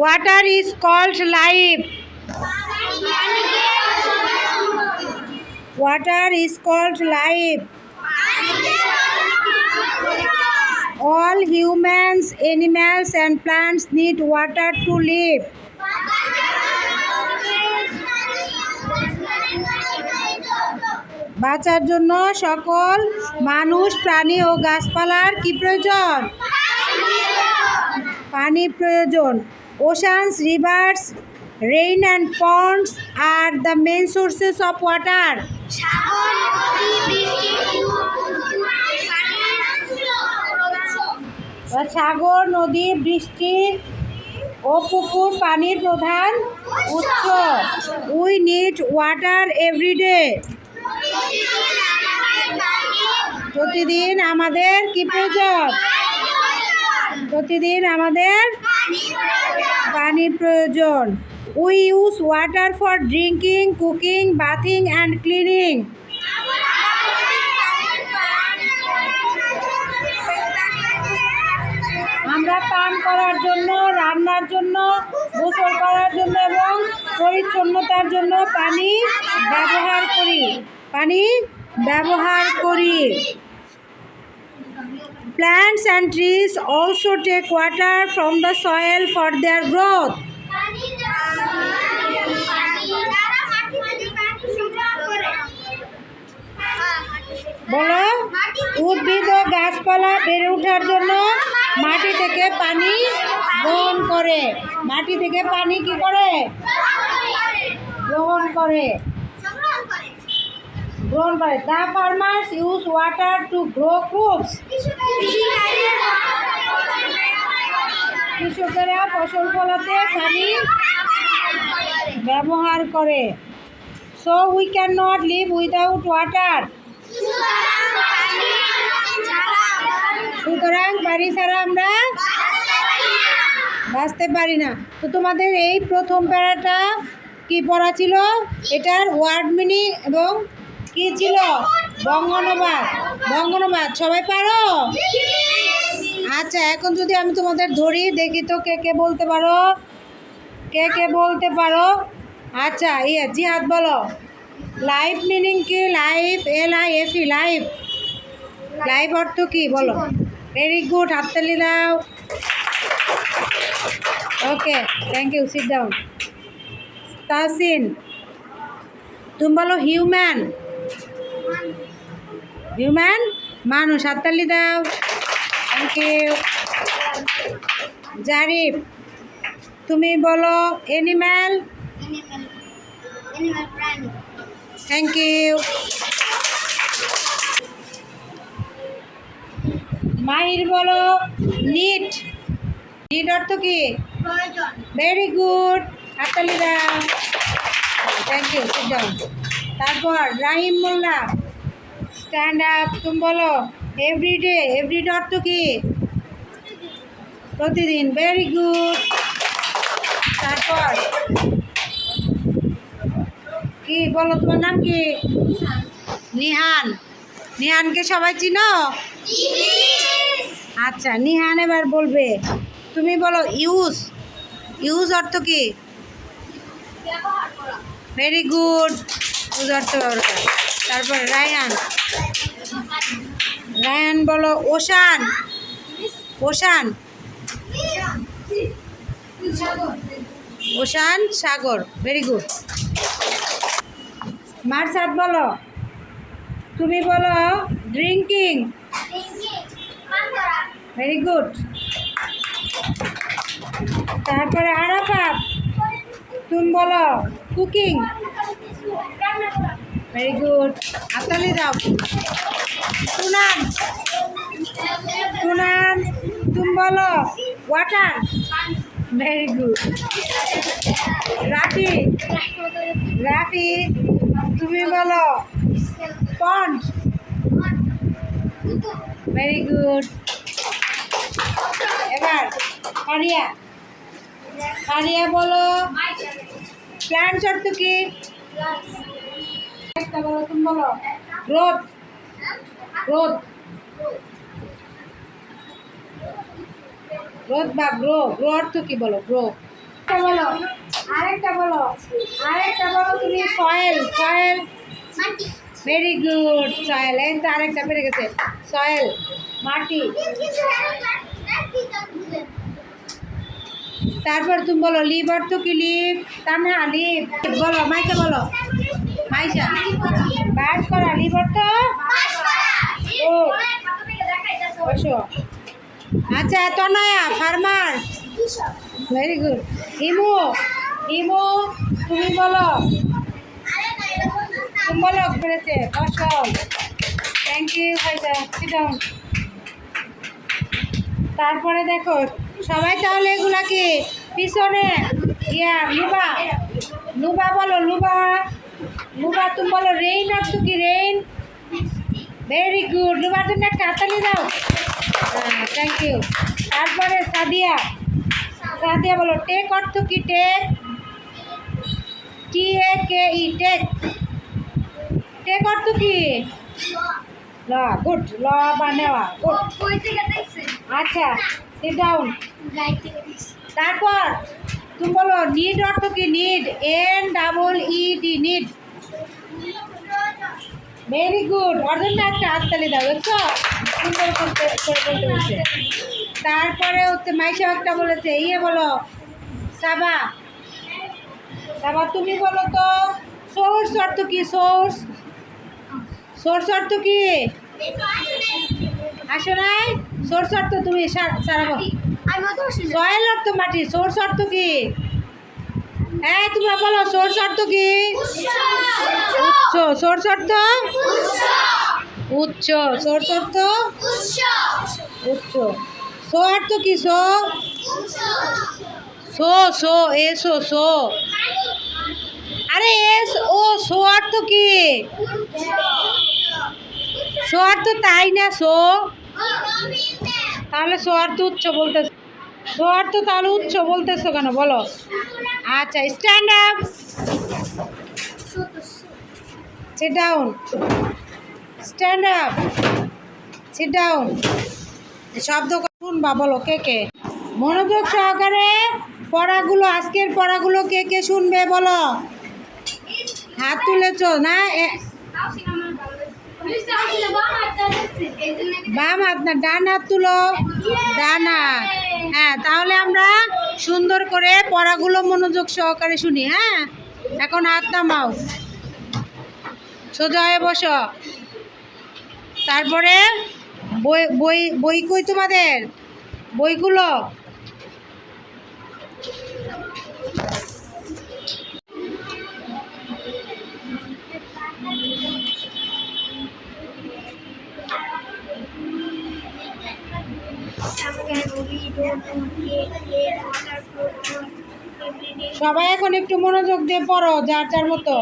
Water is called life water is called life all humans, animals and plants need water to live. বাঁচার জন্য সকল মানুষ, প্রাণী ও গাছপালার কি প্রয়োজন? পানি প্রয়োজন। Oceans rivers rain and ponds are the main sources of water সাগর নদী বৃষ্টি ও পুকুর পানির প্রধান উৎস। উই নিড ওয়াটার এভরিডে প্রতিদিন আমাদের কি প্রয়োজন? প্রতিদিন আমাদের পানির প্রয়োজন। We use water for drinking cooking bathing and cleaning আমরা পান করার জন্য, রান্নার জন্য, গোসল করার জন্য এবং পরিচ্ছন্নতার জন্য পানি ব্যবহার করি। পানি ব্যবহার করি। Plants and trees also take water from the soil for their growth বলো, উদ্ভিদ ও গাছপালা বেড়ে ওঠার জন্য মাটি থেকে পানি গ্রহণ করে। মাটি থেকে পানি কি করে? গ্রহণ করে। গ্রহণ করে। The farmers use water to grow crops কৃষকেরা ফসল ফলাতে পানি ব্যবহার করে। So we can not live without water সুতরাং বাড়ি ছাড়া আমরা বাঁচতে পারি না। তো তোমাদের এই প্রথম প্যারাটা কি পড়া ছিল? এটার ওয়ার্ড মিনিং এবং কি ছিল? বঙ্গনবাদ বঙ্গনবাদ সবাই পারো? আচ্ছা এখন যদি আমি তোমাদের ধরি দেখি তো কে কে বলতে পারো। কে কে বলতে পারো? আচ্ছা ইয়ে জিহাদ বলো। লাইফ মিনিং কি? Life L I F E life life অর্থ কি? বলো। ভেরি গুড হাততালি দাও। Okay thank you sit down Tasin তুমি বলো হিউম্যান হিউম্যান মানুষ হাততালি দাও। থ্যাংক ইউ জারিফ তুমি বলো এনিম্যাল থ্যাংক ইউ মাহির বলো নিট নিট অর্থ কি? ভেরি গুড হাততালি দাও। থ্যাংক ইউ তারপর রাহিম মোল্লা স্ট্যান্ড আপ তুমি বলো এভরিডে এভরিডে অর্থ কি? প্রতিদিন ভেরি গুড তারপর কি বলো তোমার নাম কি? নিহান। নিহানকে সবাই চিনো? আচ্ছা নিহান এবার বলবে। তুমি বলো ইউজ ইউজ অর্থ কি? ভেরি গুড অর্থ ব্যবহার তারপর রায়ান। রায়ান বলো, ওশান ওশান ওশান সাগর ভেরি গুড মার্সাদ বলো, তুমি বলো ড্রিঙ্কিং ভেরি গুড তারপরে আরাফাত, তুমি বলো কুকিং ভেরি গুড হাতালি দাও। সুনাম। সুনাম। তুমি বলো water very good Rafi Rafi তুমি বলো পন্ড ভেরি গুড এবার কারিয়া কারিয়া বলো প্ল্যান্টস অর্থ কি? গ্রোথ গ্রোথ গ্রোথ বা গ্রো গ্রো অর্থ কি বলো? গ্রো। বলো আরেকটা বলো আরেকটা বলো তুমি। Soil soil very good soil এই তো আরেকটা পেরে গেছে। সয়েল মাটি। তারপর তুমি বলো লিভ অর্থ কি লিভ তানহা লিভ বলো মাইশা বলো। মাইশা বাস করা লিভ অর্থ? বসো আচ্ছা তনয়া ফার্মার ভেরি গুড ইমু ইমু তুমি বলো। তুমি বলো পেরেছে ফসল থ্যাংক ইউ ভাইজা সিডাউন তারপরে দেখো, সবাই তাহলে এগুলাকে পিছনে? ইয়া, লুবা। লুবা বলো, লুবা। লুবা তুমি বলো রেইন অর্থ কি রেইন ভেরি গুড লুবার জন্য একটা হাতালি দাও। থ্যাংক ইউ তারপরে সাদিয়া। সাদিয়া বলো, টেক অর্থ কি take? T A K E, take. Take অর্থ কি? ল, গুড, ল বা নেওয়া, গুড। আচ্ছা সিট ডাউন তারপর তুমি বলো নিড অর্থ কি? Need N double E D need very good ওর একটা হাততালি দাও, দেখছ? সুন্দর করতে করে বলতে বলছে। তারপরে হচ্ছে মাইশা একটা বলেছে ইয়ে বলো, সাবা। সাবা, তুমি বলো তো সোর্স অর্থ কি? সোর্স সোর্স অর্থ কি? আসো নাই? সোর্স অর্থ তুমি সা- সারা বলো সয়েল অর্থ মাটি সোর্স অর্থ কি? হ্যাঁ তোমরা বলো সোর্স অর্থ কি? উচ্চ সোর্স অর্থ উচ্চ সোর্স অর্থ উচ্চ। সো অর্থ কি, সো? সো সো এসো সো আরে এস ও, সো অর্থ কি? সো তো তাই না সো তাহলে সো তো উচ্চ বলতেছ সো তো তাহলে উচ্চ বলতেছো কেন, বলো। আচ্ছা stand up down stand up sit down শব্দ শুনবা, বলো, কে কে? মনোযোগ সহকারে পড়াগুলো, আজকের পড়াগুলো কে কে শুনবে, বলো। হাত তুলেছো না বাম হাত না, ডান হাত তুলো। ডান হাত। হ্যাঁ তাহলে আমরা সুন্দর করে পড়াগুলো মনোযোগ সহকারে শুনি হ্যাঁ? এখন হাত নামাও। সোজা হয়ে বসো। তারপরে বই বই বই কই তোমাদের? বইগুলো? সবাই এখন একটু মনোযোগ দিয়ে পড়ো যার যার মতো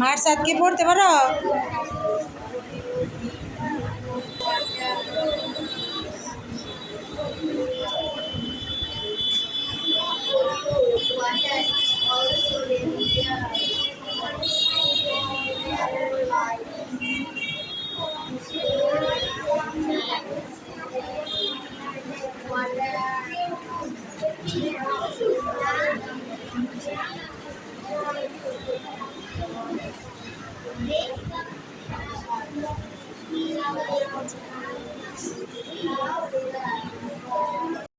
মার সাথে পড়তে পারো? Thank